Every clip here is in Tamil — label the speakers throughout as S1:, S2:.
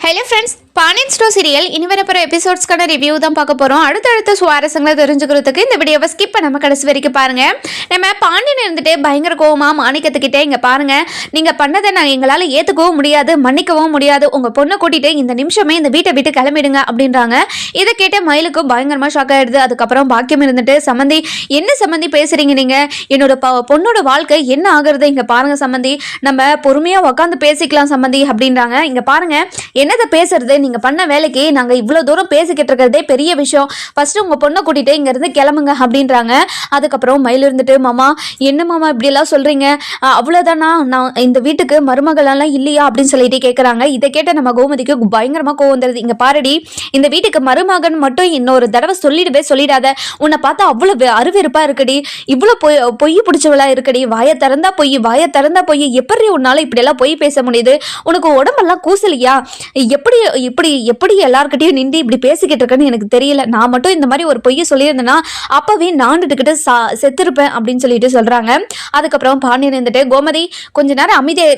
S1: Hello friends Pandian store serial இனி வரப்போகிற எபிசோட்ஸ்க்கான ரிவ்யூ தான் பார்க்க போகிறோம் அடுத்தடுத்த சுவாரஸ்யங்களை தெரிஞ்சுக்கிறதுக்கு இந்த வீடியோவை ஸ்கிப் நம்ம கடைசி வரைக்கும் பாருங்கள் நம்ம பாண்டியன் இருந்துட்டு பயங்கர கோவமாக மாணிக்கத்துக்கிட்டே இங்கே பாருங்கள் நீங்கள் பண்ணதை நான் எங்களால் ஏற்றுக்கவும் முடியாது மன்னிக்கவும் முடியாது. உங்கள் பொண்ணை கூட்டிகிட்டு இந்த நிமிஷமே இந்த வீட்டை விட்டு கிளம்பிடுங்க அப்படின்றாங்க. இதை கேட்ட மயிலுக்கும் பயங்கரமாக ஷாக் ஆகிடுது அதுக்கப்புறம் பாக்கியம் இருந்துட்டு சம்மந்தி என்ன சம்மந்தி பேசுகிறீங்க நீங்கள் என்னோட ப பொண்ணோட வாழ்க்கை என்ன ஆகுறது? இங்கே பாருங்கள் சம்மந்தி நம்ம பொறுமையாக உட்காந்து பேசிக்கலாம் சம்மந்தி அப்படின்றாங்க. இங்கே பாருங்கள் என்னதை பேசுறது? நீங்க பண்ண வேலைக்கு நாங்க இவ்வளவு தூரம் பேசிக்கிட்டு இருக்கிறதே பெரிய விஷயம். ஃபர்ஸ்ட் உங்க பொண்ணை கூட்டிட்டு இங்க இருந்து கிளம்புங்க அப்படின்றாங்க. அதுக்கப்புறம் மயில் இருந்துட்டு மாமா என்ன மாமா இப்படி எல்லாம் சொல்றீங்க? அவ்வளவுதானா? நான் இந்த வீட்டுக்கு மருமகள் எல்லாம் இல்லையா? அப்படின்னு சொல்லிட்டு கேக்குறாங்க. இதை கேட்ட நம்ம கோமதிக்கு பயங்கரமா கோவம் தருது இங்க பாருடி இந்த வீட்டுக்கு மருமகன் மட்டும் இன்னொரு தடவை சொல்லிடவே சொல்லிடாத. உன்னை பார்த்தா அவ்வளவு அருவெருப்பாக இருக்குடி. இவ்வளவு பொய் பொய் பிடிச்சவளா இருக்குடி. வாயை திறந்தா பொய் வாயை திறந்தா பொய். எப்படி உன்னால இப்படி எல்லாம் பொய் பேச முடியுது? உனக்கு உடம்பெல்லாம் கூசலியா? எப்படி இப்படி எப்படி எல்லார்கிட்டயும் நின்று இப்படி பேசிக்கிட்டு இருக்கேன்னு எனக்கு தெரியல. நான் மட்டும் இந்த மாதிரி ஒரு பொய்யை சொல்லியிருந்தேன்னா அப்பவே நாண்டுட்டுக்கிட்டு சா செத்துருப்பேன் அப்படின்னு சொல்லிட்டு சொல்றாங்க. அதுக்கப்புறம் பாண்டியன் இருந்துட்டு கோமதி கொஞ்ச நேரம் அமைதியா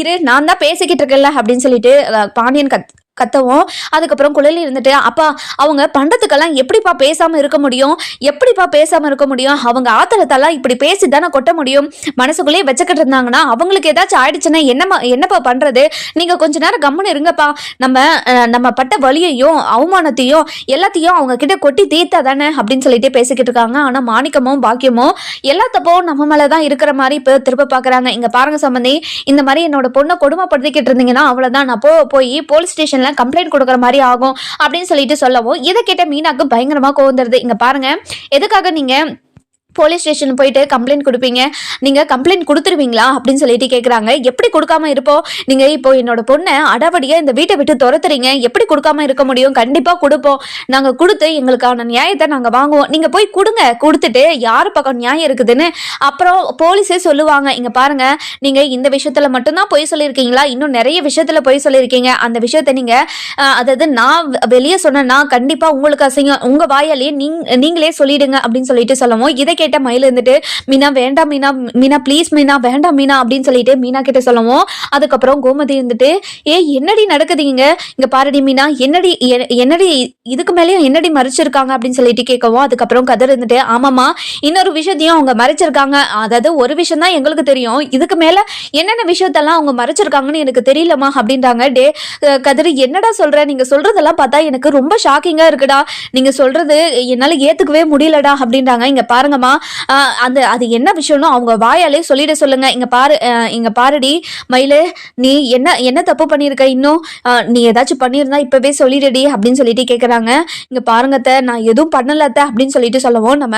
S1: இரு நான் தான் பேசிக்கிட்டு இருக்கேன்ல அப்படின்னு சொல்லிட்டு பாண்டியன் கத் கத்தவும். அதுக்கப்புறம் குழலி இருந்துட்டு அப்பா அவங்க பண்டத்துக்கெல்லாம் எப்படிப்பா பேசாம இருக்க முடியும்? எப்படிப்பா பேசாம இருக்க முடியும்? அவங்க ஆத்திரத்தெல்லாம் இப்படி பேசி தானே கொட்ட முடியும்? மனசுக்குள்ளேயே வச்சுக்கிட்டு இருந்தாங்கன்னா அவங்களுக்கு ஏதாச்சும் ஆயிடுச்சுன்னா என்னமா என்னப்பா பண்றது? நீங்க கொஞ்ச நேரம் கம்முன்னு இருங்கப்பா. நம்ம நம்ம பட்ட வழியையும் அவமானத்தையும் எல்லாத்தையும் அவங்க கிட்ட கொட்டி தீர்த்தா தானே அப்படின்னு சொல்லிட்டு பேசிக்கிட்டு இருக்காங்க. ஆனா மாணிக்கமும் பாக்கியமும் எல்லா நம்ம நம்ம மேலதான் இருக்கிற மாதிரி இப்போ திரும்ப பாக்குறாங்க. இங்க பாருங்க சம்பந்தி இந்த மாதிரி என்னோட பொண்ணை கொடுமைப்படுத்திக்கிட்டு இருந்தீங்கன்னா அவ்வளவுதான். நான் போ போய் போலீஸ் ஸ்டேஷன்ல கம்ப்ளைண்ட் கொடுக்குற மாதிரி ஆகும் அப்படின்னு சொல்லிட்டு சொல்லவும் இதை கேட்ட மீனாக்கு பயங்கரமா கோவந்துருது இங்க பாருங்க எதுக்காக நீங்க போலீஸ் ஸ்டேஷன் போயிட்டு கம்ப்ளைண்ட் கொடுப்பீங்க. நீங்கள் கம்ப்ளைண்ட் கொடுத்துருவீங்களா? அப்படின்னு சொல்லிட்டு கேட்குறாங்க எப்படி கொடுக்காம இருப்போம் நீங்கள் இப்போ என்னோட பொண்ணை அடவடியாக இந்த வீட்டை விட்டு துரத்துறீங்க. எப்படி கொடுக்காம இருக்க முடியும்? கண்டிப்பாக கொடுப்போம். நாங்கள் கொடுத்து எங்களுக்கான நியாயத்தை நாங்கள் வாங்குவோம். நீங்கள் போய் கொடுங்க. கொடுத்துட்டு யார் பக்கம் நியாயம் இருக்குதுன்னு அப்புறம் போலீஸே சொல்லுவாங்க. இங்கே பாருங்க நீங்கள் இந்த விஷயத்தில் மட்டும்தான் பொய் சொல்லியிருக்கீங்களா? இன்னும் நிறைய விஷயத்தில் பொய் சொல்லியிருக்கீங்க. அந்த விஷயத்தை நீங்கள் அதாவது நான் வெளியே சொன்னேன்னா கண்டிப்பாக உங்களுக்கு அசிங்கம். உங்கள் வாயாலேயே நீங் நீங்களே சொல்லிடுங்க அப்படின்னு சொல்லிட்டு சொல்லவும். இதை கேட்ட மயில் இருந்துட்டு மீனா வேண்டாம் மீனா மீனா ப்ளீஸ் மீனா வேண்டாம் மீனா அப்படின்னு சொல்லிட்டு மீனா கிட்ட சொல்லுவோம் அதுக்கப்புறம் கோமதி இருந்துட்டு ஏ என்னடி நடக்குதுங்க இங்க? பாருடி மீனா என்னடி என்னடி இதுக்கு மேலேயும் என்னடி மறைச்சிருக்காங்க? அப்படின்னு சொல்லிட்டு கேட்கவும் அதுக்கப்புறம் கதர் இருந்துட்டு ஆமாமா இன்னொரு விஷயத்தையும் அவங்க மறைச்சிருக்காங்க. அதாவது ஒரு விஷயம் தான் எங்களுக்கு தெரியும். இதுக்கு மேல என்னென்ன விஷயத்தெல்லாம் அவங்க மறைச்சிருக்காங்கன்னு எனக்கு தெரியலமா அப்படின்றாங்க. டே அஹ் கதிர் என்னடா சொல்ற? நீங்க சொல்றதெல்லாம் பார்த்தா எனக்கு ரொம்ப ஷாக்கிங்கா இருக்குடா. நீங்க சொல்றது என்னால ஏத்துக்கவே முடியலடா அப்படின்றாங்க. இங்க பாருங்கம்மா அந்த அது என்ன விஷயம்னு அவங்க வாயாலே சொல்லிட சொல்லுங்க. இங்க பாரு இங்க பாருடி மயிலு நீ என்ன என்ன தப்பு பண்ணியிருக்க இன்னும்? நீ ஏதாச்சும் பண்ணியிருந்தா இப்பவே சொல்லிடுடி அப்படின்னு சொல்லிட்டு கேக்குறாங்க. இங்க பாருங்கத்த நான் எதுவும் பண்ணலத்த அப்படின்னு சொல்லிட்டு சொல்லவும் நம்ம.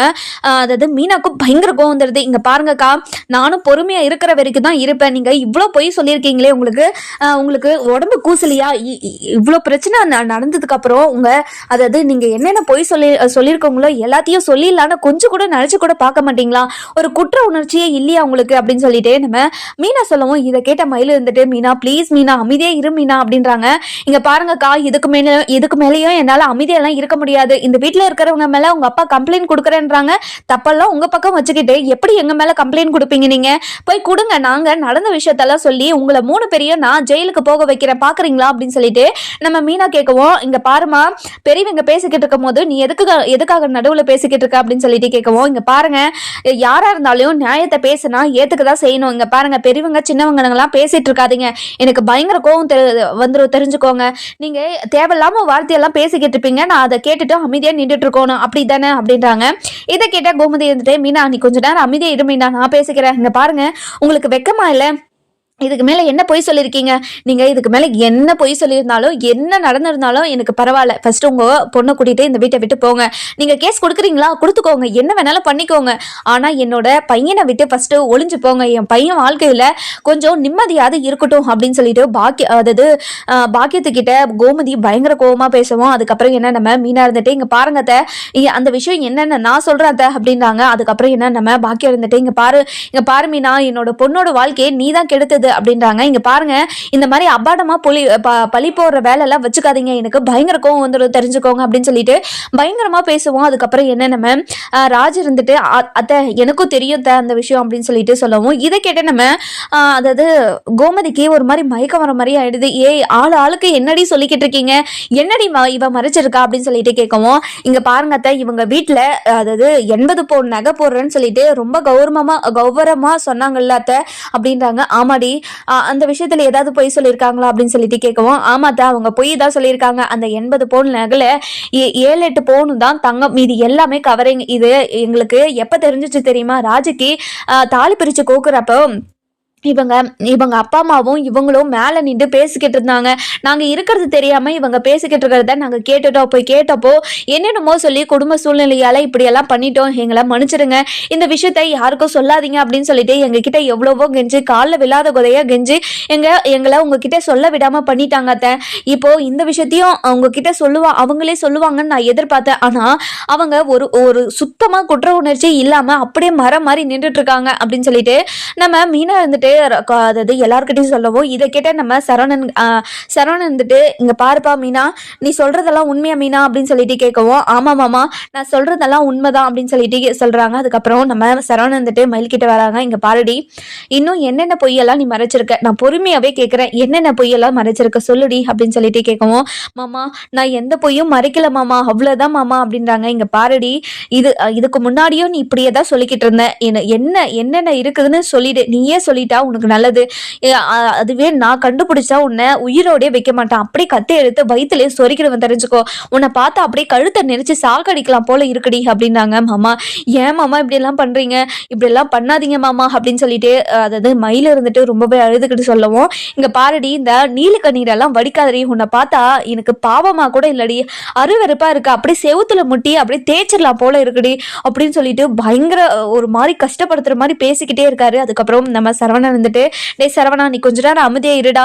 S1: அதாவது மீனாக்கும் பயங்கர கோவம் வந்துடுது இங்க பாருங்கக்கா நானும் பொறுமையா இருக்கிற வரைக்கும் தான் இருப்பேன். நீங்க இவ்வளோ பொய் சொல்லியிருக்கீங்களே உங்களுக்கு. உங்களுக்கு உடம்பு கூசலியா? இ- இ- இவ்வளோ பிரச்சனை நடந்ததுக்கு அப்புறம் உங்க அதாவது நீங்க என்னென்ன பொய் சொல்லி சொல்லியிருக்கவங்களோ எல்லாத்தையும் சொல்லிடலான்னு கொஞ்சம் கூட நினைச்சு கூட பார்க்க மாட்டீங்களா? ஒரு குற்ற உணர்ச்சியே இல்லையா உங்களுக்கு அப்படின்னு சொல்லிட்டு நம்ம மீனா சொல்லவும் இதை கேட்ட மயில் இருந்துட்டு மீனா ப்ளீஸ் மீனா அமைதியே இரு மீனா அப்படின்றாங்க. இங்க பாருங்கக்கா இதுக்கு மேல இதுக்கு மேலேயும் என்னால அமைதியெல்லாம் இருக்க முடியாது. இந்த வீட்ல இருக்கிறவங்க மேல உங்க அப்பா கம்ப்ளைண்ட் கொடுக்குறேன்றாங்க. தப்பெல்லாம் உங்க பக்கம் வச்சுக்கிட்டு எப்படி எங்க மேல கம்ப்ளைண்ட் கொடுப்பீங்க நீங்க? போய் கொடுங்க நாங்க நடந்த விஷயத்தெல்லாம் சொல்லி உங்களை மூணு பேரையும் நான் ஜெயிலுக்கு போக வைக்கிறேன். பாக்குறீங்களா அப்படின்னு சொல்லிட்டு நம்ம மீனா கேட்கவும் இங்க பாருமா பெரியவங்க பேசிக்கிட்டு இருக்கும் போது நீ எதுக்கு எதுக்காக நடுவுல பேசிக்கிட்டு இருக்க? அப்படின்னு சொல்லிட்டு கேட்கவும் இங்க பாருங்க யாரா இருந்தாலும் நியாயத்தை பேசினா ஏற்றுக்க தான் செய்யணும். இங்க பாருங்க பெரியவங்க சின்னவங்கலாம் பேசிட்டு இருக்காதீங்க. எனக்கு பயங்கர கோவம் தெரி- வந்துடும் தெரிஞ்சுக்கோங்க. நீங்க தேவையில்லாம வார்த்தையெல்லாம் பேசிக்கிட்டு இருப்பீங்க. நான் அதை கேட்டுட்டு அமைதியா நின்றுட்டு இருக்கணும். அப்படி தானே அப்படின்றாங்க. இதை கேட்டா கோமதி இருந்துட்டு மீனா நீ கொஞ்ச நேரம் அமைதியா இரு மீனா. நான் பேசிக்கிறேன். இங்க பாருங்க உங்களுக்கு வெக்கமா இல்லை? இதுக்கு மேலே என்ன பொய் சொல்லியிருக்கீங்க நீங்கள் இதுக்கு மேலே என்ன பொய் சொல்லியிருந்தாலும் என்ன நடந்திருந்தாலும் எனக்கு பரவாயில்ல. ஃபர்ஸ்ட் உங்கள் பொண்ணை கூட்டிகிட்டு இந்த வீட்டை விட்டு போங்க. நீங்கள் கேஸ் கொடுக்குறீங்களா? கொடுத்துக்கோங்க. என்ன வேணாலும் பண்ணிக்கோங்க. ஆனால் என்னோட பையனை விட்டு ஃபஸ்ட்டு ஒளிஞ்சு போங்க. என் பையன் வாழ்க்கையில் கொஞ்சம் நிம்மதியாவது இருக்கட்டும் அப்படின்னு சொல்லிட்டு பாக்கிய அதாவது பாக்கியத்துக்கிட்ட கோமதி பயங்கர கோபமாக பேசுவோம் அதுக்கப்புறம் என்ன நம்ம மீனாக இருந்துட்டு இங்கே பாருங்க அந்த விஷயம் என்னென்ன நான் சொல்கிறேன் அத்தை அப்படின்றாங்க. அதுக்கப்புறம் என்ன நம்ம பாக்கியம் இருந்துட்டு இங்கே பாரு. இங்கே பாரு மீனா. என்னோட பொண்ணோட வாழ்க்கையை நீ தான் கெடுத்தது. அப்படின்றாங்க. இங்க பாருங்க இந்த மாதிரி அபாடமா புலி ப- பழி போடுற வேலை எல்லாம் வச்சுக்காதீங்க. எனக்கு பயங்கர கோவம் வந்துடும் தெரிஞ்சுக்கோங்க அப்படின்னு சொல்லிட்டு பயங்கரமா பேசுவோம். அதுக்கப்புறம் என்ன நம்ம ராஜ் இருந்துட்டு அத்தை எனக்கும் தெரியும் அத்தை அந்த விஷயம் அப்படின்னு சொல்லிட்டு சொல்லவும். இதை கேட்டு நம்ம அதாவது கோமதிக்கு ஒரு மாதிரி மயக்கம் வர மாதிரி ஆயிடுது. ஏய் ஆள் ஆளுக்கு என்னடி சொல்லிக்கிட்டு இருக்கீங்க? என்னடி ம- இவ மறைச்சிருக்கா அப்படின்னு சொல்லிட்டு கேட்கவும் இங்க பாருங்க அத்தை இவங்க வீட்டுல அதாவது எண்பது பவுன் நகை போடுறேன்னு சொல்லிட்டு ரொம்ப கௌரவமா கௌரவமா சொன்னாங்கல்ல அத்தை அப்படின்றாங்க. ஆமாடி ஆஹ் அந்த விஷயத்துல ஏதாவது பொய் சொல்லியிருக்காங்களா? அப்படின்னு சொல்லிட்டு கேட்கவும் ஆமாத்தா அவங்க பொய் தான் சொல்லியிருக்காங்க. அந்த எண்பது பவுன் நகல ஏழு எட்டு பவுன் தான் தங்கம். மீதி எல்லாமே கவரிங் இது எங்களுக்கு எப்ப தெரிஞ்சிச்சு தெரியுமா? ராஜுக்கு ஆஹ் தாலி பிரிச்சு கோக்குறப்போ இவங்க இவங்க அப்பா அம்மாவும் இவங்களும் மேலே நின்று பேசிக்கிட்டு இருந்தாங்க. நாங்கள் இருக்கிறது தெரியாமல் இவங்க பேசிக்கிட்டு இருக்கிறத நாங்கள் கேட்டுட்டோம் போய் கேட்டப்போ என்னென்னமோ சொல்லி குடும்ப சூழ்நிலையால் இப்படியெல்லாம் பண்ணிட்டோம். எங்களை மன்னிச்சிடுங்க. இந்த விஷயத்தை யாருக்கும் சொல்லாதீங்க அப்படின்னு சொல்லிட்டு எங்ககிட்ட எவ்வளவோ கெஞ்சு காலில் விழாத குதையா கெஞ்சு எங்க எங்களை உங்ககிட்ட சொல்ல விடாமல் பண்ணிட்டாங்க அத்தை. இப்போ இந்த விஷயத்தையும் உங்ககிட்ட சொல்லுவா அவங்களே சொல்லுவாங்கன்னு நான் எதிர்பார்த்தேன். ஆனால் அவங்க ஒரு ஒரு சுத்தமாக குற்ற உணர்ச்சி இல்லாமல் அப்படியே மரம் மாதிரி நின்றுட்டு இருக்காங்க அப்படின்னு சொல்லிட்டு நம்ம மீனா இருந்துட்டு அதாவது எல்லாருக்கிட்டையும் சொல்லவும் இதை கேட்ட நம்ம சரவணன் சரவணன் வந்துட்டு இங்கே பாருப்பா மீனா நீ சொல்றதெல்லாம் உண்மையா மீனா அப்படின்னு சொல்லிட்டு கேட்கவும் ஆமா மாமா நான் சொல்றதெல்லாம் உண்மைதான் அப்படின்னு சொல்லிட்டு சொல்றாங்க. அதுக்கப்புறம் நம்ம சரவணன் வந்துட்டு மயில்கிட்ட வராங்க. இங்க பாருடி இன்னும் என்னென்ன பொய்யெல்லாம் நீ மறைச்சிருக்க? நான் பொறுமையாவே கேட்கிறேன். என்னென்ன பொய்யெல்லாம் மறைச்சிருக்க? சொல்லுடி அப்படின்னு சொல்லிட்டு கேட்கவும் மாமா நான் எந்த பொய்யும் மறைக்கல மாமா அவ்வளவுதான் மாமா அப்படின்றாங்க. இங்க பாருடி இது இதுக்கு முன்னாடியும் நீ இப்படியே தான் சொல்லிக்கிட்டு இருந்த. என்ன என்ன என்னென்ன இருக்குதுன்னு சொல்லிடு. நீயே சொல்லிட்டா உனக்கு நல்லது. அதுவே நான் கண்டுபிடிச்சா உன்னை உயிரோடே வைக்க மாட்டேன். அப்படியே கத்தி எடுத்து வயிற்றுலேயே சொரிக்கிறவன் தெரிஞ்சுக்கோ. உன்னை பார்த்தா அப்படியே கழுத்தை நெரிச்சு சாகடிக்கலாம் போல இருக்குடி அப்படின்னாங்க மாமா. ஏன் மாமா இப்படி எல்லாம் பண்றீங்க? இப்படி எல்லாம் பண்ணாதீங்க மாமா அப்படின்னு சொல்லிட்டு அதாவது மயில இருந்துட்டு ரொம்பவே அழுதுகிட்டு சொல்லவும் இங்க பாருடி இந்த நீல எல்லாம் வடிக்காதடி. உன்னை பார்த்தா எனக்கு பாவமா கூட இல்லடி. அருவருப்பா இருக்கு. அப்படியே செவுத்துல முட்டி அப்படியே தேய்ச்சிடலாம் போல இருக்குடி. அப்படின்னு சொல்லிட்டு பயங்கர ஒரு மாதிரி கஷ்டப்படுத்துற மாதிரி பேசிக்கிட்டே இருக்காரு. அதுக்கப்புறம் நம்ம சரவணன் வந்துட்டு டேய் சரவணா நீ கொஞ்ச நேரம் அமைதியாக இருடா.